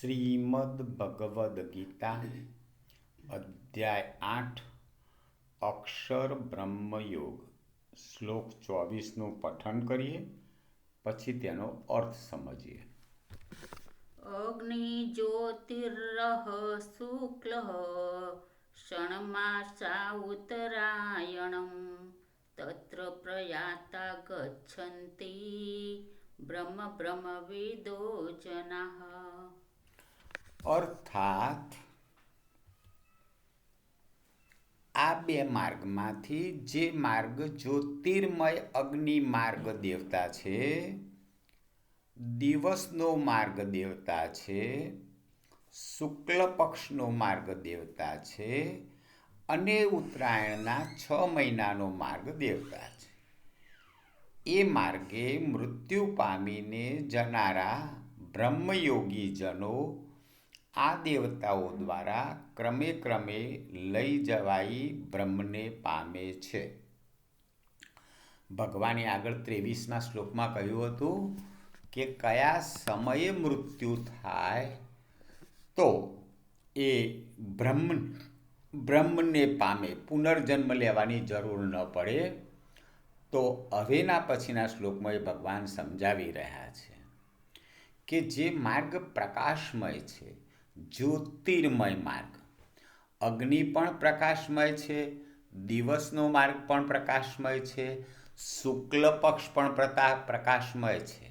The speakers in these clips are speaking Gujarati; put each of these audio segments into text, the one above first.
શ્રીમદ ભગવદ્ ગીતા, અધ્યાય આઠ, અક્ષર બ્રહ્મયોગ, શ્લોક ચોવીસનું પઠન કરીએ, પછી તેનો અર્થ સમજીએ. અગ્નિજ્યોતિર્રહ શુક્લ ક્ષણમાસા ઉત્તરાયણમ તત્ર પ્રયાતા ગચ્છંતી, બ્રહ્મ બ્રહ્મવિદો જનાઃ અર્થાત આ બે માર્ગમાંથી જે માર્ગ જ્યોતિર્મય અગ્નિ માર્ગ દેવતા છે, દિવસનો માર્ગ દેવતા છે, શુક્લ પક્ષનો માર્ગ દેવતા છે અને ઉત્તરાયણના છ મહિનાનો માર્ગ દેવતા છે. એ માર્ગે મૃત્યુ પામીને જનારા બ્રહ્મયોગીજનો આ દેવતાઓ દ્વારા ક્રમે ક્રમે લઈ જવાઈ બ્રહ્મને પામે છે. ભગવાને આગળ ત્રેવીસમાં શ્લોકમાં કહ્યું હતું કે કયા સમયે મૃત્યુ થાય તો એ બ્રહ્મ, બ્રહ્મને પામે, પુનર્જન્મ લેવાની જરૂર ન પડે તો હવેના પછીના શ્લોકમાં એ ભગવાન સમજાવી રહ્યા છે કે જે માર્ગ પ્રકાશમય છે જ્યોતિર્મય માર્ગ. અગ્નિ પણ પ્રકાશમય છે, દિવસનો માર્ગ પણ પ્રકાશમય છે, શુક્લ પક્ષ પણ પ્રકાશમય છે.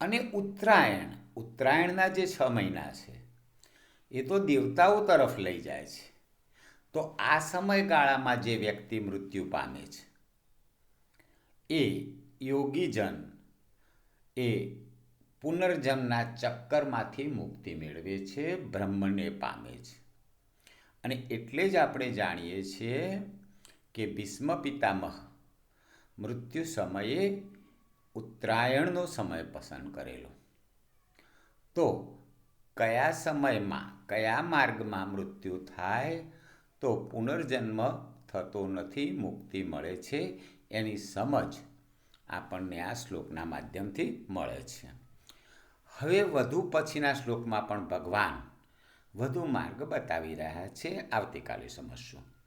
અને ઉત્તરાયણ, ઉત્તરાયણના જે છ મહિના છે, એ તો દેવતાઓ તરફ લઈ જાય છે. તો આ સમયગાળામાં જે વ્યક્તિ મૃત્યુ પામે છે, એ યોગીજન, એ પુનર્જન્મના ચક્કરમાંથી મુક્તિ મેળવે છે, બ્રહ્મને પામે છે. અને એટલે જ આપણે જાણીએ છીએ કે ભીષ્મ પિતામહ મૃત્યુ સમયે ઉત્તરાયણનો સમય પસંદ કરેલો. તો કયા સમયમાં, કયા માર્ગમાં મૃત્યુ થાય, તો પુનર્જન્મ થતો નથી, મુક્તિ મળે છે, એની સમજ આપણને આ શ્લોકના માધ્યમથી મળે છે. હવે વધુ પછીના શ્લોકમાં પણ ભગવાન વધુ માર્ગ બતાવી રહ્યા છે. આવતીકાલે સમજશું.